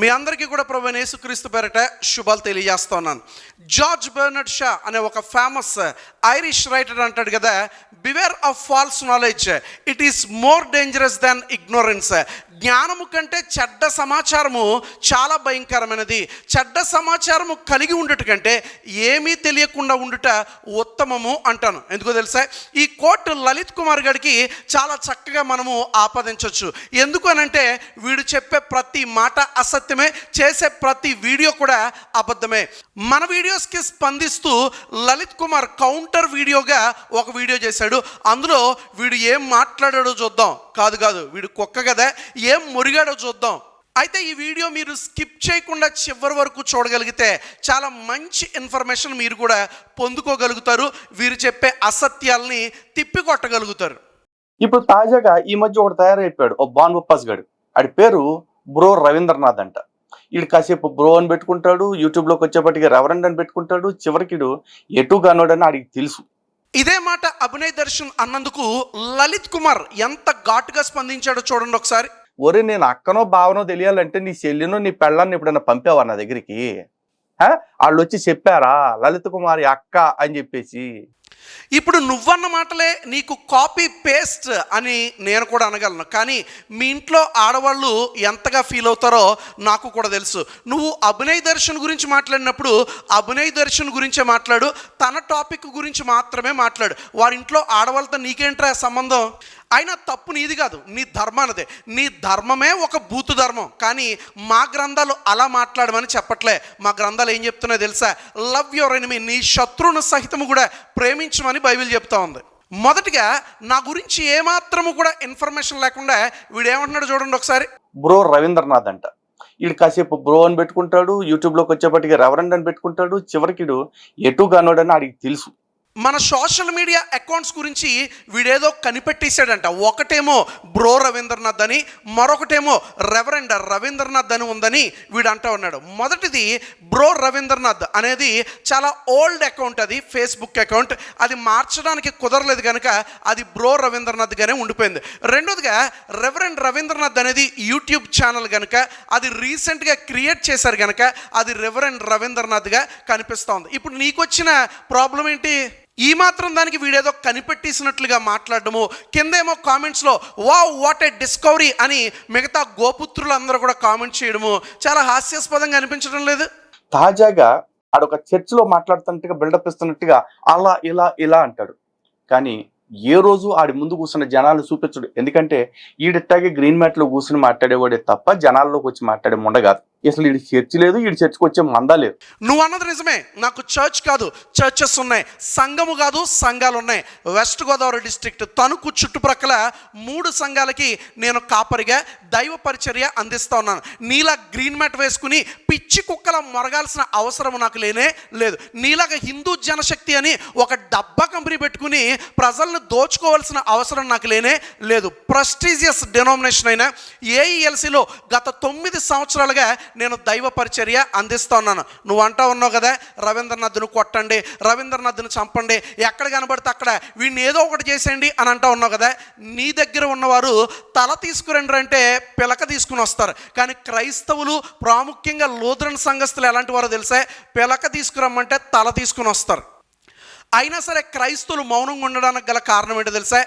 మీ అందరికీ కూడా ప్రభు యేసుక్రీస్తు పేరట శుభాలు తెలియజేస్తున్నాను. జార్జ్ బెర్నర్డ్ షా అనే ఒక ఫేమస్ ఐరిష్ రైటర్ అంటాడు కదా beware of false knowledge it is more dangerous than ignorance జ్ఞానము కంటే చెడ్డ సమాచారము చాలా భయంకరమైనది. చెడ్డ సమాచారము కలిగి ఉండుట కంటే ఏమీ తెలియకుండా ఉండుట ఉత్తమము అంటాను. ఎందుకో తెలుసా? ఈ కోట్ లలిత్ కుమార్ గడికి చాలా చక్కగా మనము ఆపాదించవచ్చు ఎందుకు అనంటే వీడు చెప్పే ప్రతి మాట అసత్యమే చేసే ప్రతి వీడియో కూడా అబద్ధమే. మన వీడియోస్కి స్పందిస్తూ లలిత్ కుమార్ కౌంటర్ వీడియోగా ఒక వీడియో చేశాడు. అందులో వీడు ఏం మాట్లాడాడో చూద్దాం. కాదు కాదు. వీడు కుక్క కదా. ఏం మురిగాడో చూద్దాం. అయితే ఈ వీడియో మీరు స్కిప్ చేయకుండా చివరి వరకు చూడగలిగితే చాలా మంచి ఇన్ఫర్మేషన్ మీరు కూడా పొందుకోగలుగుతారు. వీరు చెప్పే అసత్యాల్ని తిప్పికొట్టగలుగుతారు. ఇప్పుడు తాజాగా ఈ మధ్య ఒకటి తయారైపోయాడు. ఓ బాన్ బొప్పాస్ గడు. ఆడి పేరు బ్రో రవీంద్రనాథ్ అంట. వీడు కాసేపు బ్రో అని పెట్టుకుంటాడు యూట్యూబ్లోకి వచ్చేపటికి రెవరెండ్ అని పెట్టుకుంటాడు. చివరికి ఈడు ఎటు గానోడని ఆడికి తెలుసు. ఇదే మాట అభినయ్ దర్శన్ అన్నందుకు లలిత్ కుమార్ ఎంత ఘాటుగా స్పందించాడో చూడండి ఒకసారి. ఒరే నేను అక్కనో భావనో తెలియాలంటే నీ చెల్లినో నీ పెళ్ళాన్ని ఎప్పుడైనా పంపావా నా దగ్గరికి? వాళ్ళు వచ్చి చెప్పారా? లలిత కుమారి అక్క అని చెప్పేసి. ఇప్పుడు నువ్వన్న మాటలే నీకు కాపీ పేస్ట్ అని నేను కూడా అనగలను. కానీ మీ ఇంట్లో ఆడవాళ్ళు ఎంతగా ఫీల్ అవుతారో నాకు కూడా తెలుసు. నువ్వు అభినయ్ దర్శన్ గురించి మాట్లాడినప్పుడు అభినయ్ దర్శన్ గురించే మాట్లాడు తన టాపిక్ గురించి మాత్రమే మాట్లాడు. వారి ఇంట్లో ఆడవాళ్ళతో నీకేంట్రా సంబంధం? అయినా తప్పు నీది కాదు నీ ధర్మానదే. నీ ధర్మమే ఒక బూతు ధర్మం. కానీ మా గ్రంథాలు అలా మాట్లాడమని చెప్పట్లే. మా గ్రంథాలు ఏం చెప్తున్నాయో తెలుసా? లవ్ యువర్ ఎనిమి నీ శత్రువును సహితము కూడా ప్రేమించమని బైబిల్ చెప్తా ఉంది. మొదటిగా నా గురించి ఏమాత్రము కూడా ఇన్ఫర్మేషన్ లేకుండా వీడు ఏమంటున్నాడు చూడండి ఒకసారి. బ్రో రవీంద్రనాథ్ అంట. వీడు కాసేపు బ్రో అని పెట్టుకుంటాడు యూట్యూబ్లోకి వచ్చేప్పటికి రెవరెండ్ అని పెట్టుకుంటాడు చివరికిడు ఎటు గానోడని ఆడికి తెలుసు. మన సోషల్ మీడియా అకౌంట్స్ గురించి వీడేదో కనిపెట్టేశాడంట. ఒకటేమో బ్రో రవీంద్రనాథ్ అని మరొకటేమో రెవరెండ్ రవీంద్రనాథ్ అని ఉందని వీడు అంటా ఉన్నాడు. మొదటిది బ్రో రవీంద్రనాథ్ అనేది చాలా ఓల్డ్ అకౌంట్ అది ఫేస్బుక్ అకౌంట్. అది మార్చడానికి కుదరలేదు కనుక అది బ్రో రవీంద్రనాథ్గానే ఉండిపోయింది. రెండోదిగా రెవరెండ్ రవీంద్రనాథ్ అనేది యూట్యూబ్ ఛానల్ కనుక అది రీసెంట్గా క్రియేట్ చేశారు కనుక అది రెవరెండ్ రవీంద్రనాథ్గా కనిపిస్తూ ఉంది ఇప్పుడు నీకు వచ్చిన ప్రాబ్లం ఏంటి ఈ మాత్రం దానికి వీడేదో కనిపెట్టేసినట్లుగా మాట్లాడడము. కిందేమో కామెంట్స్లో వా వాట్ ఏ డిస్కవరీ అని మిగతా గోపుత్రులు అందరూ కూడా కామెంట్ చేయడము. చాలా హాస్యాస్పదంగా అనిపించడం లేదు? తాజాగా ఆడొక చర్చిలో మాట్లాడుతున్నట్టుగా బిల్డప్ ఇస్తున్నట్టుగా అలా ఇలా ఇలా అంటాడు. కానీ ఏ రోజు ఆడి ముందు కూర్చున్న జనాలు చూపించడు. ఎందుకంటే ఈడిట్టాగే గ్రీన్ మ్యాట్లో కూర్చుని మాట్లాడేవాడే తప్ప జనాల్లోకి వచ్చి మాట్లాడే ముండ అసలు ఈడి చర్చి లేదు ఈడి చర్చికి వచ్చే మందా లేదు. నువ్వు అన్నది నిజమే. నాకు చర్చ్ కాదు చర్చెస్ ఉన్నాయి. సంఘము కాదు సంఘాలు ఉన్నాయి. వెస్ట్ గోదావరి డిస్ట్రిక్ట్ తణుకు చుట్టుప్రక్కల మూడు సంఘాలకి నేను కాపరిగా దైవ పరిచర్య అందిస్తా ఉన్నాను. నీలా గ్రీన్ మ్యాట్ వేసుకుని పిచ్చి కుక్కల మొరగాల్సిన అవసరం నాకు లేనే లేదు. నీలాగా హిందూ జనశక్తి అని ఒక డబ్బా కంపెనీ పెట్టుకుని ప్రజలను దోచుకోవాల్సిన అవసరం నాకు లేనే లేదు. ప్రెస్టీజియస్ డెనోమినేషన్ అయిన ఏఈఎల్సీలో గత తొమ్మిది సంవత్సరాలుగా నేను దైవ పరిచర్య అందిస్తా ఉన్నాను నువ్వు అంటా ఉన్నావు కదా రవీంద్రనాథ్ను కొట్టండి రవీంద్రనాథ్ను చంపండి ఎక్కడ కనబడితే అక్కడ వీడిని ఏదో ఒకటి చేసేయండి అని అంటా ఉన్నావు కదా నీ దగ్గర ఉన్నవారు తల తీసుకురండి అంటే పిలక తీసుకుని వస్తారు. కానీ క్రైస్తవులు ప్రాముఖ్యంగా లూథరన్ సంఘస్థులు ఎలాంటి వారో తెలుసా? పిలక తీసుకురమ్మంటే తల తీసుకుని వస్తారు. అయినా సరే క్రైస్తవులు మౌనంగా ఉండడానికి గల కారణం ఏంటో తెలుసా?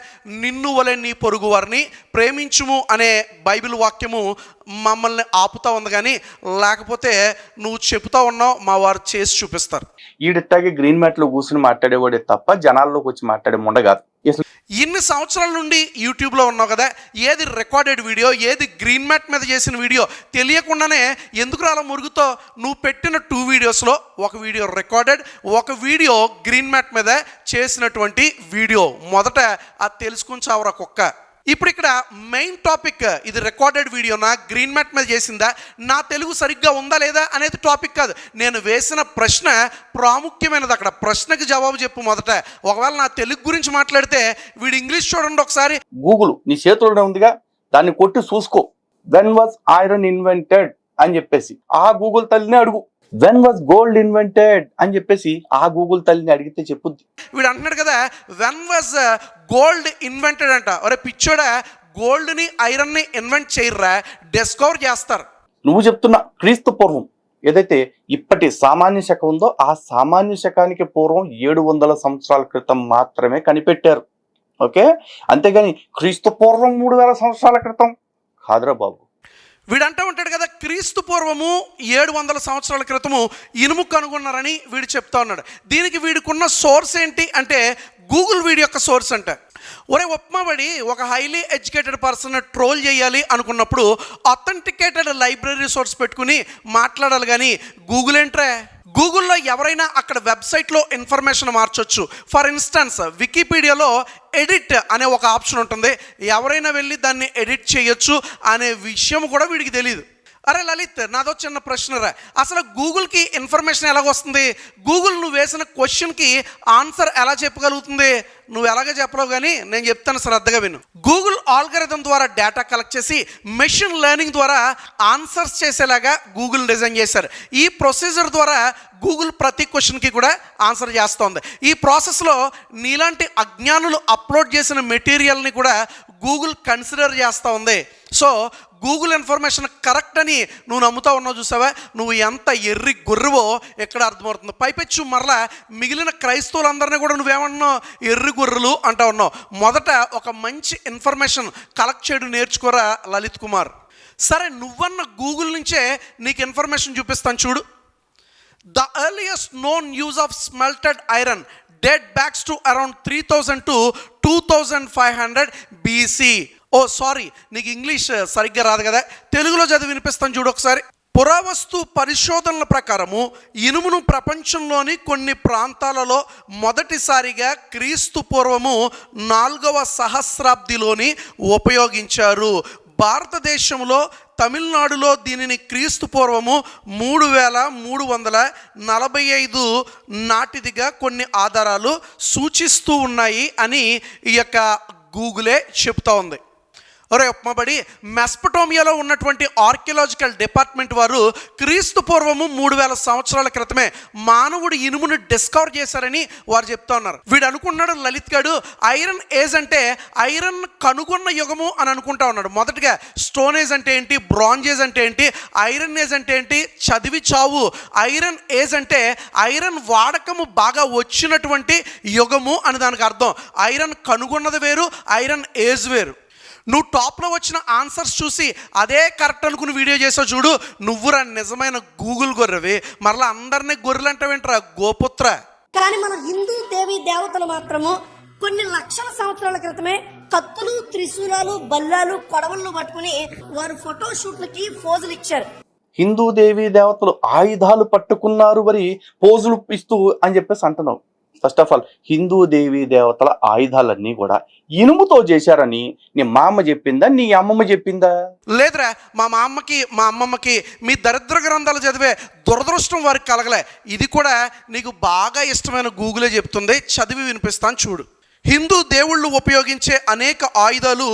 నిన్ను వలె నీ పొరుగు వారిని ప్రేమించుము అనే బైబిల్ వాక్యము మమ్మల్ని ఆపుతా ఉంది కానీ లేకపోతే నువ్వు చెబుతా ఉన్నావు మా వారు చేసి చూపిస్తారు. ఈడిట్టాగే గ్రీన్ మ్యాట్లో కూర్చుని మాట్లాడేవాడే తప్ప జనాల్లోకి వచ్చి మాట్లాడే ఉండగా ఇన్ని సంవత్సరాల నుండి యూట్యూబ్లో ఉన్నావు కదా ఏది రికార్డెడ్ వీడియో ఏది గ్రీన్ మ్యాట్ మీద చేసిన వీడియో తెలియకుండానే ఎందుకు రాలా మురుగుతో? నువ్వు పెట్టిన టూ వీడియోస్లో ఒక వీడియో రికార్డెడ్ ఒక వీడియో గ్రీన్ మ్యాట్ మీద చేసినటువంటి వీడియో మొదట అది తెలుసుకుని చావరా కుక్క. ఇప్పుడు ఇక్కడ మెయిన్ టాపిక్ ఇది రికార్డెడ్ వీడియోనా గ్రీన్ మ్యాట్ మీద చేసిందా? నా తెలుగు సరిగ్గా ఉందా లేదా అనేది టాపిక్ కాదు. నేను వేసిన ప్రశ్న ప్రాముఖ్యమైనది అక్కడ. ప్రశ్నకి జవాబు చెప్పు మొదట. ఒకవేళ నా తెలుగు గురించి మాట్లాడితే వీడు ఇంగ్లీష్ చూడండి ఒకసారి. గూగుల్ నీ చేతుల్లోనే ఉందిగా. దాన్ని కొట్టి చూసుకో. వెన్ వాజ్ ఐరన్ ఇన్వెంటెడ్ అని చెప్పేసి. ఆ గూగుల్ తల్లిని అడుగు. వెన్ వాజ్ గోల్డ్ ఇన్వెంటెడ్ అని చెప్పేసి ఆ గూగుల్ తల్లిని అడిగితే చెప్పుద్ది. వీడు అంటున్నాడు కదా వెన్ వాజ్ గోల్డ్ ఇన్వెంటెడ్ అంట. ఒరే పిచ్చోడా గోల్డ్ని ఐరన్ని ఇన్వెంట్ చేయర్రా డిస్కవర్ చేస్తారు. నువ్వు చెప్తున్న క్రీస్తు పూర్వం ఏదైతే ఇప్పటి సామాన్య శక ఉందో ఆ సామాన్య శకానికి పూర్వం ఏడు వందల సంవత్సరాల క్రితం మాత్రమే కనిపెట్టారు. ఓకే? అంతేగాని క్రీస్తు పూర్వం మూడు వేల సంవత్సరాల క్రితం కాదురా బాబు. వీడు అంటూ ఉంటాడు కదా క్రీస్తు పూర్వము ఏడు వందల సంవత్సరాల క్రితము ఇనుము కనుగొన్నారని వీడు చెప్తా ఉన్నాడు. దీనికి వీడికున్న సోర్స్ ఏంటి అంటే గూగుల్ వీడి యొక్క సోర్స్ అంట. ఒరే ఉప్మాబడి ఒక హైలీ ఎడ్యుకేటెడ్ పర్సన్ ట్రోల్ చేయాలి అనుకున్నప్పుడు అథెంటికేటెడ్ లైబ్రరీ సోర్స్ పెట్టుకుని మాట్లాడాలి కానీ గూగుల్ ఏంట్రే? గూగుల్లో ఎవరైనా అక్కడ వెబ్సైట్లో ఇన్ఫర్మేషన్ మార్చొచ్చు. ఫర్ ఇన్స్టెన్స్ వికీపీడియాలో ఎడిట్ అనే ఒక ఆప్షన్ ఉంటుంది. ఎవరైనా వెళ్ళి దాన్ని ఎడిట్ చేయొచ్చు అనే విషయం కూడా వీడికి తెలియదు అరే లలిత్ నాదో చిన్న ప్రశ్నరా అసలు గూగుల్కి ఇన్ఫర్మేషన్ ఎలాగ వస్తుంది? గూగుల్ నువ్వు వేసిన క్వశ్చన్కి ఆన్సర్ ఎలా చెప్పగలుగుతుంది? నువ్వు ఎలాగ చెప్పలేవు కానీ నేను చెప్తాను శ్రద్ధగా విను. గూగుల్ ఆల్గరిథం ద్వారా డేటా కలెక్ట్ చేసి మెషిన్ లెర్నింగ్ ద్వారా ఆన్సర్స్ చేసేలాగా గూగుల్ డిజైన్ చేశారు. ఈ ప్రొసీజర్ ద్వారా గూగుల్ ప్రతి క్వశ్చన్కి కూడా ఆన్సర్ చేస్తోంది. ఈ ప్రాసెస్లో నీలాంటి అజ్ఞానులు అప్లోడ్ చేసిన మెటీరియల్ని కూడా గూగుల్ కన్సిడర్ చేస్తూ ఉంది సో గూగుల్ ఇన్ఫర్మేషన్ కరెక్ట్ అని నువ్వు నమ్ముతా ఉన్నావు చూసావా? నువ్వు ఎంత ఎర్రి గుర్రవో ఎక్కడ అర్థమవుతుంది? పైపెచ్చు మరలా మిగిలిన క్రైస్తవులందరినీ కూడా నువ్వేమన్నావు? ఎర్రి గుర్రలు అంటా ఉన్నావు. మొదట ఒక మంచి ఇన్ఫర్మేషన్ కలెక్ట్ చేయడం నేర్చుకోరా లలిత్ కుమార్. సరే నువ్వన్న గూగుల్ నుంచే నీకు ఇన్ఫర్మేషన్ చూపిస్తాను చూడు. The earliest known use of smelted iron dates back to around three thousand to two thousand five hundred BC. Oh sorry నీకు ఇంగ్లీష్ సరిగ్గా రాదు కదా. తెలుగులో చదివి వినిపిస్తాను చూడు ఒకసారి. పురావస్తు పరిశోధనల ప్రకారము ఇనుమును ప్రపంచంలోని కొన్ని ప్రాంతాలలో మొదటిసారిగా క్రీస్తు పూర్వము నాలుగవ సహస్రాబ్దిలోని ఉపయోగించారు. భారతదేశంలో తమిళనాడులో దీనిని క్రీస్తు పూర్వము మూడు వేల మూడు వందల నలభై ఐదు నాటిదిగా కొన్ని ఆధారాలు సూచిస్తూ ఉన్నాయి అని ఈ యొక్క గూగులే చెప్తా ఉంది. ఒరే ఉప్మబడి మెస్పటోమియాలో ఉన్నటువంటి ఆర్కియలాజికల్ డిపార్ట్మెంట్ వారు క్రీస్తు పూర్వము మూడు వేల సంవత్సరాల క్రితమే మానవుడు ఇనుమును డిస్కవర్ చేశారని వారు చెప్తా ఉన్నారు. వీడు అనుకున్నాడు లలిత్ గడు ఐరన్ ఏజ్ అంటే ఐరన్ కనుగొన్న యుగము అని అనుకుంటా ఉన్నాడు. మొదటగా స్టోన్ ఏజ్ అంటే ఏంటి బ్రాంజ్ ఏజ్ అంటే ఏంటి ఐరన్ ఏజ్ అంటే ఏంటి చదివి చావు. ఐరన్ ఏజ్ అంటే ఐరన్ వాడకము బాగా వచ్చినటువంటి యుగము అని దానికి అర్థం. ఐరన్ కనుగొన్నది వేరు ఐరన్ ఏజ్ వేరు. నువ్వు టాప్లో వచ్చిన ఆన్సర్స్ చూసి అదే కరెక్ట్ అనుకుని వీడియో చేసావు చూడు. నువ్వురా నిజమైన గూగుల్ గొర్రెవి. మరలా అందరినీ గొర్రెలు అంటావేంట్రా గోపుత్ర. కానీ మన హిందూ దేవి దేవతలు మాత్రము కొన్ని లక్షల సంవత్సరాల క్రితమే కత్తులు త్రిశూలాలు బల్లాలు కొడవళ్ళు పట్టుకుని వారు ఫోటో షూట్లకి ఫోజులు ఇచ్చారు. హిందూ దేవి దేవతలు ఆయుధాలు పట్టుకున్నారు మరి పోజులు ఇస్తూ అని చెప్పేసి అంటున్నావు. ఫస్ట్ ఆఫ్ ఆల్ హిందూ దేవి దేవతల ఆయుధాలన్నీ కూడా ఇనుముతో చేశారని నీ మామ చెప్పిందా నీ అమ్మమ్మ చెప్పిందా? లేదురా మా మా అమ్మకి మా అమ్మమ్మకి మీ దరిద్ర గ్రంథాలు చదివే దురదృష్టం వారికి కలగలే. ఇది కూడా నీకు బాగా ఇష్టమైన గూగులే చెప్తుంది చదివి వినిపిస్తాను చూడు. హిందూ దేవుళ్ళు ఉపయోగించే అనేక ఆయుధాలు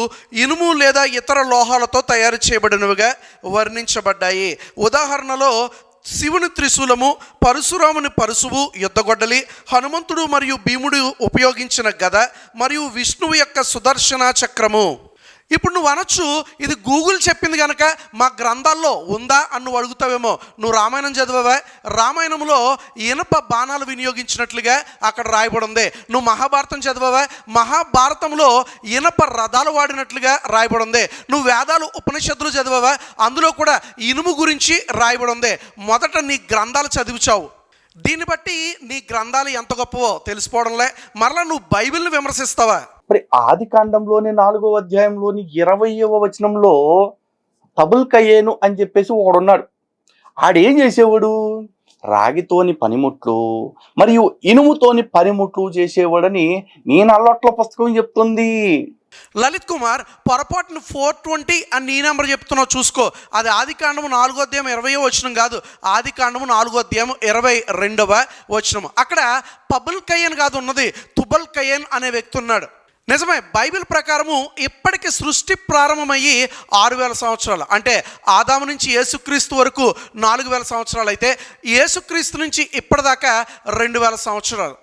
ఇనుము లేదా ఇతర లోహాలతో తయారు చేయబడినవిగా వర్ణించబడ్డాయి. ఉదాహరణలో శివుని త్రిశూలము పరశురాముని పరుశువు యుద్ధగొడ్డలి హనుమంతుడు మరియు భీముడు ఉపయోగించిన గద మరియు విష్ణువు యొక్క సుదర్శన చక్రము. ఇప్పుడు నువ్వు అనొచ్చు ఇది గూగుల్ చెప్పింది కనుక మా గ్రంథాల్లో ఉందా అని నువ్వు అడుగుతావేమో. నువ్వు రామాయణం చదివావా? రామాయణంలో ఇనప బాణాలు వినియోగించినట్లుగా అక్కడ రాయబడి ఉంది. నువ్వు మహాభారతం చదివావా? మహాభారతంలో ఇనప రథాలు వాడినట్లుగా రాయబడి ఉంది. నువ్వు వేదాలు ఉపనిషత్తులు చదివావా? అందులో కూడా ఇనుము గురించి రాయబడి ఉంది. మొదట నీ గ్రంథాలు చదివిచావు. దీన్ని బట్టి నీ గ్రంథాలు ఎంత గొప్పవో తెలిసిపోవడంలే. మరలా నువ్వు బైబిల్ని విమర్శిస్తావా? మరి ఆది కాండంలోని నాలుగో అధ్యాయంలోని ఇరవయవ వచనంలో తబుల్ కయ్యేను అని చెప్పేసి ఒకడున్నాడు. ఆడేం చేసేవాడు? రాగితోని పనిముట్లు మరియు ఇనుముతోని పనిముట్లు చేసేవాడని నేను అల్లట్ల పుస్తకం చెప్తుంది. లలిత్ కుమార్ పొరపాటును ఫోర్ ట్వంటీ అని నీ నెంబర్ చెప్తున్నావు చూసుకో. అది ఆది కాండము నాలుగో అధ్యాయం ఇరవై వచనం కాదు. ఆది కాండము నాలుగో అధ్యాయం ఇరవై రెండవ వచనం. అక్కడ పబుల్ కయ్యన్ కాదు ఉన్నది తుబల్ కయ్యన్ అనే వ్యక్తి ఉన్నాడు. నిజమే బైబిల్ ప్రకారము ఇప్పటికి సృష్టి ప్రారంభమయ్యి ఆరు వేల సంవత్సరాలు. అంటే ఆదాము నుంచి యేసుక్రీస్తు వరకు నాలుగు వేల సంవత్సరాలు అయితే యేసుక్రీస్తు నుంచి ఇప్పటిదాకా రెండు వేల సంవత్సరాలు.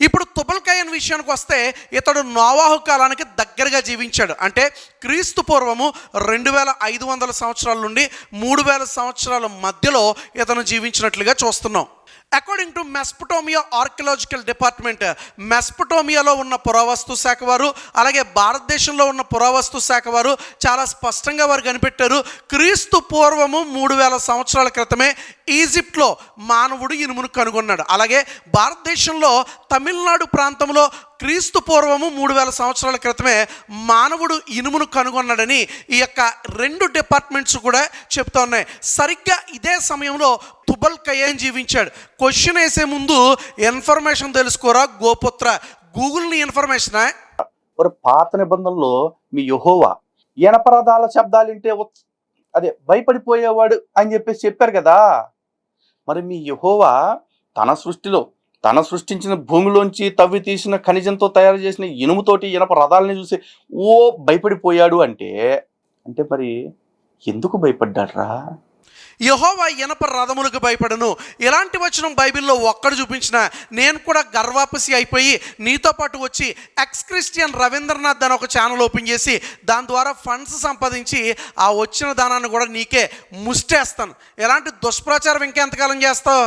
ఇప్పుడు తుబల్కయన్ విషయానికి వస్తే ఇతడు నోవాహు కాలానికి దగ్గరగా జీవించాడు. అంటే క్రీస్తు పూర్వము రెండు వేల ఐదు వందల సంవత్సరాల నుండి మూడు వేల సంవత్సరాల మధ్యలో ఇతను జీవించినట్లుగా చూస్తున్నాం. According to Mesopotamia archaeological department మెస్పటోమియాలో ఉన్న పురావస్తు శాఖ వారు అలాగే భారతదేశంలో ఉన్న పురావస్తు శాఖ వారు చాలా స్పష్టంగా వారు కనిపెట్టారు. క్రీస్తు పూర్వము మూడు వేల సంవత్సరాల క్రితమే ఈజిప్ట్లో మానవుడు ఇనుమును కనుగొన్నాడు. అలాగే భారతదేశంలో తమిళనాడు ప్రాంతంలో క్రీస్తు పూర్వము మూడు వేల సంవత్సరాల క్రితమే మానవుడు ఇనుమును కనుగొన్నాడని ఈ యొక్క రెండు డిపార్ట్మెంట్స్ కూడా చెప్తా ఉన్నాయి. సరిగ్గా ఇదే సమయంలో తుబల్ కయ్యం జీవించాడు. క్వశ్చన్ వేసే ముందు ఇన్ఫర్మేషన్ తెలుసుకోరా గోపుత్ర? గూగుల్ని ఇన్ఫర్మేషనా మరి పాత నిబంధనలో మీ యహోవా ఎనపరదాల శబ్దాలు వింటే అదే భయపడిపోయేవాడు అని చెప్పేసి చెప్పారు కదా. మరి మీ యహోవా తన సృష్టిలో తన సృష్టించిన భూమిలోంచి తవ్వి తీసిన ఖనిజంతో తయారు చేసిన ఇనుముతోటి ఇనప రథాలని చూసి ఓ భయపడిపోయాడు అంటే అంటే మరి ఎందుకు భయపడ్డాడ్రా? యహోవా ఇనప రథములకు భయపడను. ఇలాంటి వచనం బైబిల్లో ఒక్కడు చూపించిన నేను కూడా గర్వాపసి అయిపోయి నీతో పాటు వచ్చి ఎక్స్ క్రిస్టియన్ రవీంద్రనాథ్ అని ఒక ఛానల్ ఓపెన్ చేసి దాని ద్వారా ఫండ్స్ సంపాదించి ఆ వచ్చిన దానాన్ని కూడా నీకే ముష్టేస్తాను. ఎలాంటి దుష్ప్రచారం ఇంకెంతకాలం చేస్తావు?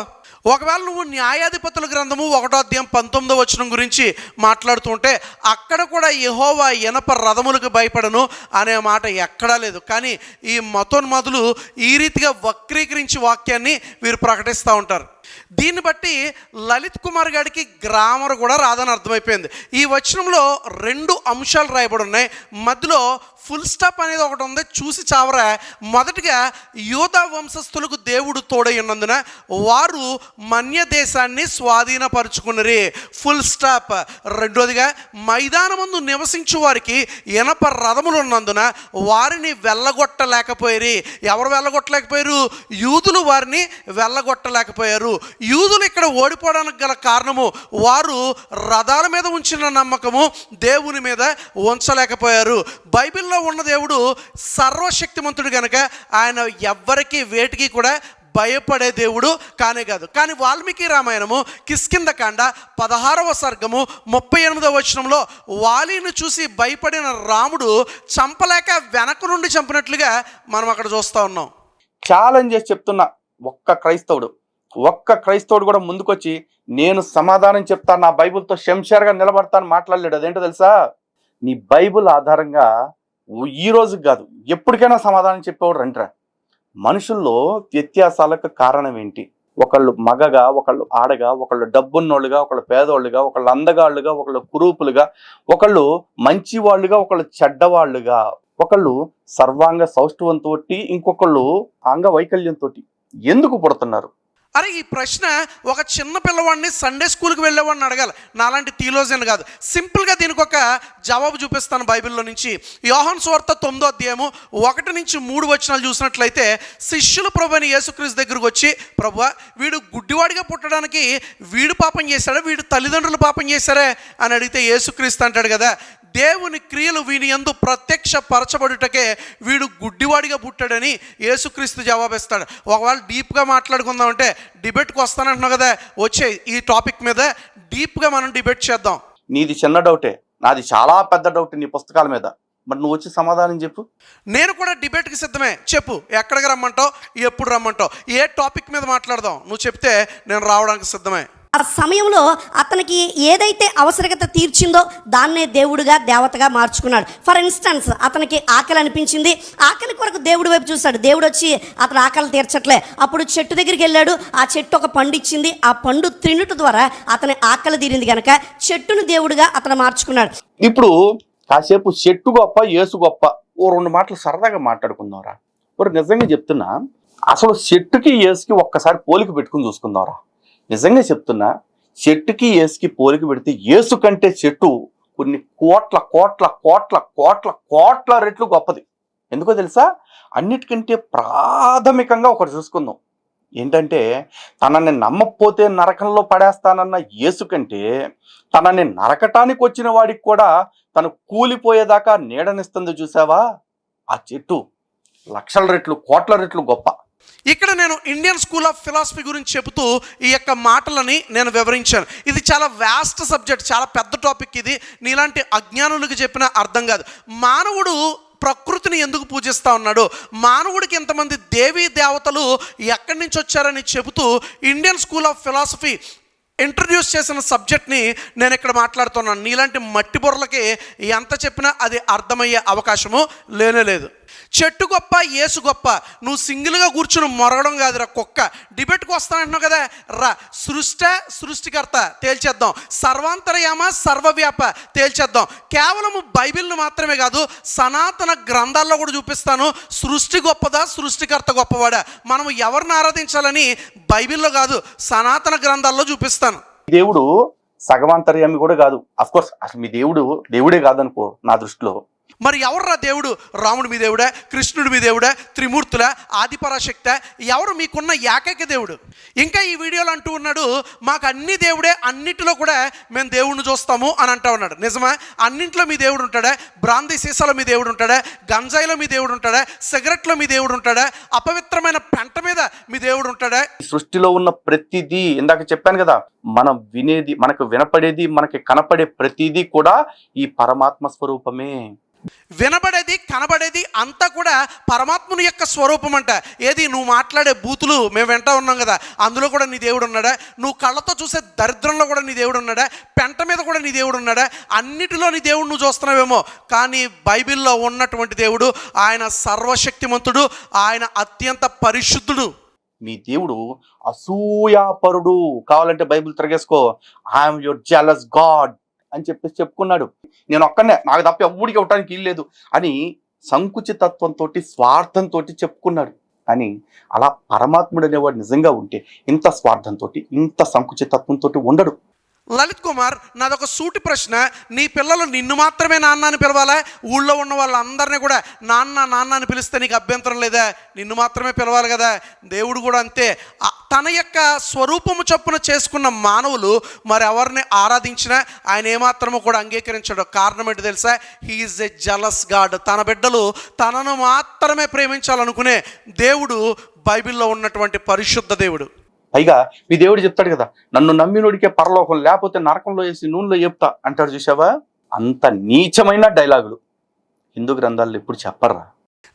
ఒకవేళ నువ్వు న్యాయాధిపతుల గ్రంథము ఒకటో అధ్యాయం పంతొమ్మిదో వచనం గురించి మాట్లాడుతుంటే అక్కడ కూడా యహోవా ఇనప రథములకు భయపడను అనే మాట ఎక్కడా లేదు. కానీ ఈ మతోన్మదులు ఈ రీతిగా వక్రీకరించి వాక్యాన్ని వీరు ప్రకటిస్తూ ఉంటారు. దీన్ని బట్టి లలిత్ కుమార్ గారికి గ్రామర్ కూడా రాదని అర్థమైపోయింది. ఈ వచనంలో రెండు అంశాలు రాయబడి ఉన్నాయి. మధ్యలో ఫుల్ స్టాప్ అనేది ఒకటి ఉంది. చూసి చావరా. మొదటిగా యూదా వంశస్థులకు దేవుడు తోడైనందున వారు మన్య దేశాన్ని స్వాధీనపరుచుకున్నరి. Full stop. రెండోదిగా మైదానమందు నివసించు వారికి ఇనప రథములు ఉన్నందున వారిని వెళ్ళగొట్టలేకపోయారు. ఎవరు వెళ్ళగొట్టలేకపోయారు? యూదులు వారిని వెళ్ళగొట్టలేకపోయారు. యూదులు ఇక్కడ ఓడిపోవడానికి గల కారణము వారు రథాల మీద ఉంచిన నమ్మకము దేవుని మీద ఉంచలేకపోయారు. బైబిల్లో ఉన్న దేవుడు సర్వశక్తిమంతుడు కనుక ఆయన ఎవ్వరికీ వేటికి కూడా భయపడే దేవుడు కానే కాదు. కానీ వాల్మీకి రామాయణము కిష్కింద కాండ పదహారవ సర్గము ముప్పై ఎనిమిదవ వచనంలో వాలిని చూసి భయపడిన రాముడు చంపలేక వెనక నుండి చంపినట్లుగా మనం అక్కడ చూస్తూ ఉన్నాం. ఛాలెంజ్ చేసి చెప్తున్నా ఒక్క క్రైస్తవుడు ఒక్క క్రైస్తవుడు కూడా ముందుకొచ్చి నేను సమాధానం చెప్తాను నా బైబిల్తో శంషార్గా నిలబడతాను మాట్లాడలేడు. అదేంటో తెలుసా? నీ బైబిల్ ఆధారంగా ఈ రోజుకి కాదు ఎప్పటికైనా సమాధానం చెప్పేవాడు రంట్రా మనుషుల్లో వ్యత్యాసాలకు కారణం ఏంటి? ఒకళ్ళు మగగా ఒకళ్ళు ఆడగా ఒకళ్ళు డబ్బున్నోళ్ళుగా ఒకళ్ళు పేదోళ్ళుగా ఒకళ్ళు అందగాళ్ళుగా ఒకళ్ళు కురూపులుగా ఒకళ్ళు మంచి వాళ్ళుగా ఒకళ్ళు చెడ్డవాళ్ళుగా ఒకళ్ళు సర్వాంగ సౌష్ఠవంతో ఇంకొకళ్ళు అంగవైకల్యంతో ఎందుకు పుడుతున్నారు? అరే ఈ ప్రశ్న ఒక చిన్న పిల్లవాడిని సండే స్కూల్కి వెళ్ళేవాడిని అడగాలి. నాలాంటి థియోలోజియన్ కాదు. సింపుల్గా దీనికి ఒక జవాబు చూపిస్తాను బైబిల్లో నుంచి. యోహన్ స్వార్త తొమ్మిదో అధ్యాయము ఒకటి నుంచి మూడు వచనాలు చూసినట్లయితే శిష్యులు ప్రభుని యేసుక్రీస్తు దగ్గరకు వచ్చి ప్రభు వీడు గుడ్డివాడిగా పుట్టడానికి వీడు పాపం చేశాడా? వీడు తల్లిదండ్రులు పాపం చేశారే? అని అడిగితే యేసుక్రీస్తు అంటాడు కదా దేవుని క్రియలు వీని యందు ప్రత్యక్ష పరచబడుటకే వీడు గుడ్డివాడిగా పుట్టాడని యేసుక్రీస్తు జవాబిస్తాడు. ఒకవేళ డీప్గా మాట్లాడుకుందామంటే డిబేట్కి వస్తానంటున్నావు కదా వచ్చే ఈ టాపిక్ మీద డీప్గా మనం డిబేట్ చేద్దాం. నీది చిన్న డౌటే నాది చాలా పెద్ద డౌట్ నీ పుస్తకాల మీద. మరి నువ్వు వచ్చి సమాధానం చెప్పు. నేను కూడా డిబేట్కి సిద్ధమే. చెప్పు ఎక్కడికి రమ్మంటావు ఎప్పుడు రమ్మంటావు ఏ టాపిక్ మీద మాట్లాడదాం. నువ్వు చెప్తే నేను రావడానికి సిద్ధమే. ఆ సమయంలో అతనికి ఏదైతే అవసరకత తీర్చిందో దాన్నే దేవుడుగా దేవతగా మార్చుకున్నాడు. ఫర్ ఇన్స్టెన్స్ అతనికి ఆకలి అనిపించింది. ఆకలి కొరకు దేవుడి వైపు చూశాడు. దేవుడు వచ్చి అతను ఆకలి తీర్చట్లే. అప్పుడు చెట్టు దగ్గరికి వెళ్ళాడు. ఆ చెట్టు ఒక పండు ఇచ్చింది. ఆ పండు తినుట ద్వారా అతని ఆకలి తీరింది కనుక చెట్టును దేవుడిగా అతను మార్చుకున్నాడు. ఇప్పుడు కాసేపు చెట్టు గొప్ప ఏసు గొప్ప ఓ రెండు మాటలు సరదాగా మాట్లాడుకుందాంరా. మరి నిజంగా చెప్తున్నా అసలు చెట్టుకి ఏసుకి ఒక్కసారి పోలిక పెట్టుకుని చూసుకుందాంరా. నిజంగా చెప్తున్నా చెట్టుకి ఏసుకి పోలిక పెడితే ఏసు కంటే చెట్టు కొన్ని కోట్ల కోట్ల కోట్ల కోట్ల కోట్ల రెట్లు గొప్పది. ఎందుకో తెలుసా? అన్నిటికంటే ప్రాథమికంగా ఒకటి చూసుకుందాం. ఏంటంటే తనని నమ్మకపోతే నరకంలో పడేస్తానన్న యేసు కంటే తనని నరకటానికి వచ్చిన వాడికి కూడా తను కూలిపోయేదాకా నీడనిస్తుంది చూసావా? ఆ చెట్టు లక్షల రెట్లు కోట్ల రెట్లు గొప్ప. ఇక్కడ నేను ఇండియన్ స్కూల్ ఆఫ్ ఫిలాసఫీ గురించి చెబుతూ ఈ యొక్క మాటలని నేను వివరించాను. ఇది చాలా వ్యాస్ట్ సబ్జెక్ట్ చాలా పెద్ద టాపిక్ ఇది. నీలాంటి అజ్ఞానులకు చెప్పిన అర్థం కాదు. మానవుడు ప్రకృతిని ఎందుకు పూజిస్తూ ఉన్నాడు? మానవుడికి ఇంతమంది దేవీ దేవతలు ఎక్కడి నుంచి వచ్చారని చెబుతూ Indian school of philosophy introduce చేసిన సబ్జెక్ట్ని నేను ఇక్కడ మాట్లాడుతున్నాను. నీలాంటి మట్టి బుర్రలకి ఎంత చెప్పినా అది అర్థమయ్యే అవకాశము లేనే లేదు. చెట్టు గొప్ప ఏసు గొప్ప. నువ్వు సింగిల్గా కూర్చుని మొరగడం కాదురా కుక్క. డిబేట్కి వస్తానంటున్నావు కదా. రా. సృష్ట సృష్టికర్త. తేల్చేద్దాం. సర్వాంతరయామ సర్వవ్యాప. తేల్చేద్దాం. కేవలము బైబిల్ను మాత్రమే కాదు సనాతన గ్రంథాల్లో కూడా చూపిస్తాను. సృష్టి గొప్పదా సృష్టికర్త గొప్పవాడా? మనం ఎవరిని ఆరాధించాలని బైబిల్లో కాదు సనాతన గ్రంథాల్లో చూపిస్తాను. దేవుడు సగమంతర్యామి కూడా కాదు. అఫ్కోర్స్ అసలు మీ దేవుడు దేవుడే కాదనుకో నా దృష్టిలో. మరి ఎవర్రా దేవుడు? రాముడు మీ దేవుడే? కృష్ణుడు మీ దేవుడే? త్రిమూర్తుల? ఆదిపరాశక్త? ఎవరు మీకున్న ఏకైక దేవుడు? ఇంకా ఈ వీడియోలో అంటూ ఉన్నాడు మాకు అన్ని దేవుడే అన్నిటిలో కూడా మేము దేవుడిని చూస్తాము అని అంటూ ఉన్నాడు. నిజమా? అన్నింటిలో మీ దేవుడు ఉంటాడా? బ్రాంది సీసాలో మీ దేవుడు ఉంటాడా? గంజాయిలో మీ దేవుడు ఉంటాడా? సిగరెట్లో మీ దేవుడు ఉంటాడా? అపవిత్రమైన పెంట మీద మీ దేవుడు ఉంటాడా? సృష్టిలో ఉన్న ప్రతిదీ ఇందాక చెప్పాను కదా మనం వినేది మనకు వినపడేది మనకి కనపడే ప్రతిదీ కూడా ఈ పరమాత్మ స్వరూపమే. వినబడేది కనబడేది అంతా కూడా పరమాత్ముని యొక్క స్వరూపం అంట ఏది? నువ్వు మాట్లాడే బూతులు మేము వెంట ఉన్నాం కదా అందులో కూడా నీ దేవుడు ఉన్నాడా? నువ్వు కళ్ళతో చూసే దరిద్రంలో కూడా నీ దేవుడు ఉన్నాడా? పెంట మీద కూడా నీ దేవుడు ఉన్నాడా? అన్నిటిలో నీ దేవుడు నువ్వు చూస్తున్నావేమో. కానీ బైబిల్లో ఉన్నటువంటి దేవుడు ఆయన సర్వశక్తిమంతుడు ఆయన అత్యంత పరిశుద్ధుడు. మీ దేవుడు అసూయాపరుడు. కావాలంటే బైబిల్ తిరగేసుకో. ఐఎమ్ యువర్ జలస్ గాడ్ అని చెప్పేసి చెప్పుకున్నాడు. నేను ఒక్కనే నాకు తప్ప ఎవ్వడికి ఇవ్వటానికి ఇల్లేదు అని సంకుచితత్వంతో స్వార్థంతో చెప్పుకున్నాడు. కానీ అలా పరమాత్ముడు అనేవాడు నిజంగా ఉంటే ఇంత స్వార్థంతో ఇంత సంకుచితత్వంతో ఉండడు. లలిత్ కుమార్ నాదొక సూటి ప్రశ్న. నీ పిల్లలు నిన్ను మాత్రమే నాన్న అని పిలవాలా? ఊళ్ళో ఉన్న వాళ్ళందరినీ కూడా నాన్న నాన్న అని పిలిస్తే నీకు అభ్యంతరం లేదా? నిన్ను మాత్రమే పిలవాలి కదా? దేవుడు కూడా అంతే. తన యొక్క స్వరూపము చొప్పున చేసుకున్న మానవులు మరి ఎవరిని ఆరాధించినా ఆయన ఏమాత్రము కూడా అంగీకరించడు. కారణం ఏంటి తెలుసా? హీఈస్ ఎ జలస్ గాడ్ తన బిడ్డలు తనను మాత్రమే ప్రేమించాలనుకునే దేవుడు బైబిల్లో ఉన్నటువంటి పరిశుద్ధ దేవుడు. పైగా మీ దేవుడు చెప్తాడు కదా నన్ను నమ్మినోడికే పరలోకం లేకపోతే నరకంలో వేసి నూనెలో చెప్తా అంటాడు చూసావా అంత నీచమైన డైలాగులు. హిందూ గ్రంథాల్లో ఎప్పుడు చెప్పర్రా?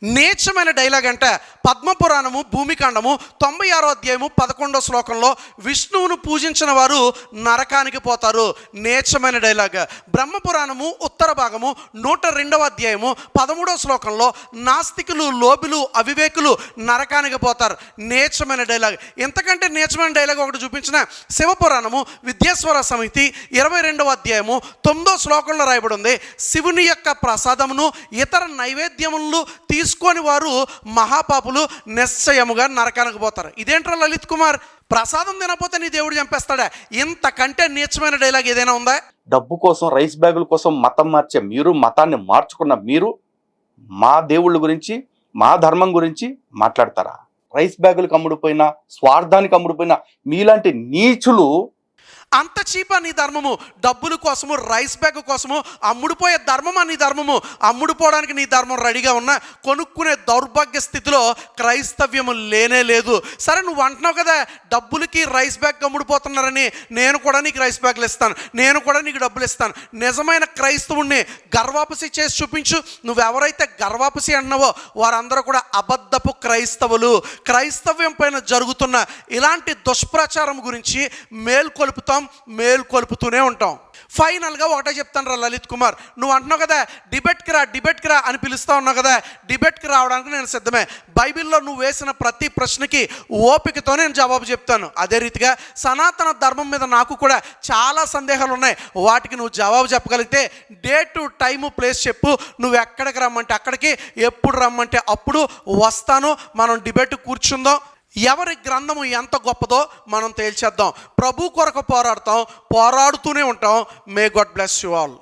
నీచమైన డైలాగ్ అంటే పద్మపురాణము భూమికాండము తొంభై ఆరో అధ్యాయము పదకొండో శ్లోకంలో విష్ణువును పూజించిన వారు నరకానికి పోతారు. నీచమైన డైలాగ్. బ్రహ్మపురాణము ఉత్తర భాగము నూట రెండవ అధ్యాయము పదమూడో శ్లోకంలో నాస్తికులు లోబిలు అవివేకులు నరకానికి పోతారు. నీచమైన డైలాగ్. ఎంతకంటే నీచమైన డైలాగ్ ఒకటి చూపించిన శివపురాణము విద్యేశ్వర సమితి ఇరవై రెండవ అధ్యాయము తొమ్మిదో శ్లోకంలో రాయబడి ఉంది. శివుని యొక్క ప్రసాదమును ఇతర నైవేద్యములు తీ తీసుకొని వారు మహాపాపులు నిశ్చయముగా నరకానికి పోతారు. ఇదేంట్రా లలిత్ కుమార్? ప్రసాదం తినపోతే నీ దేవుడు చంపేస్తాడా? ఇంతకంటే నీచమైన డైలాగ్ ఏదైనా ఉందా? డబ్బు కోసం రైస్ బ్యాగుల కోసం మతం మార్చే మీరు మతాన్ని మార్చుకున్న మీరు మా దేవుళ్ళ గురించి మా ధర్మం గురించి మాట్లాడతారా? రైస్ బ్యాగులకు అమ్ముడుపోయినా స్వార్థానికి అమ్ముడుపోయినా మీలాంటి నీచులు అంత చీపా నీ ధర్మము. డబ్బుల కోసము రైస్ బ్యాగ్ కోసము అమ్ముడుపోయే ధర్మమా నీ ధర్మము? అమ్ముడుపోవడానికి నీ ధర్మం రెడీగా ఉన్నా కొనుక్కునే దౌర్భాగ్య స్థితిలో క్రైస్తవ్యము లేనే లేదు. సరే నువ్వు అంటున్నావు కదా డబ్బులకి రైస్ బ్యాగ్ అమ్ముడుపోతున్నారని నేను కూడా నీకు రైస్ బ్యాగ్లు ఇస్తాను నేను కూడా నీకు డబ్బులు ఇస్తాను. నిజమైన క్రైస్తవుణ్ణి గర్వాపసి చేసి చూపించు. నువ్వెవరైతే గర్వాపసి అన్నావో వారందరూ కూడా అబద్ధపు క్రైస్తవులు. క్రైస్తవ్యం పైన జరుగుతున్న ఇలాంటి దుష్ప్రచారం గురించి మేల్కొలుపుతాం. మేల్కొల్పుతూనే ఉంటాం. ఫైనల్గా ఒకటే చెప్తాను రా లలిత్ కుమార్. నువ్వు అంటున్నావు కదా డిబెట్కి రా డిబెట్కి రా అని పిలుస్తా ఉన్నావు కదా డిబెట్కి రావడానికి నేను సిద్ధమే. బైబిల్లో నువ్వు వేసిన ప్రతి ప్రశ్నకి ఓపికతో నేను జవాబు చెప్తాను. అదే రీతిగా సనాతన ధర్మం మీద నాకు కూడా చాలా సందేహాలు ఉన్నాయి వాటికి నువ్వు జవాబు చెప్పగలిగితే డే టు టైము ప్లేస్ చెప్పు. నువ్వు ఎక్కడికి రమ్మంటే అక్కడికి ఎప్పుడు రమ్మంటే అప్పుడు వస్తాను. మనం డిబేట్ కూర్చుందాం. ఎవరి గ్రంథము ఎంత గొప్పదో మనం తేల్చేద్దాం. ప్రభు కొరకు పోరాడతాం పోరాడుతూనే ఉంటాం. May God bless you all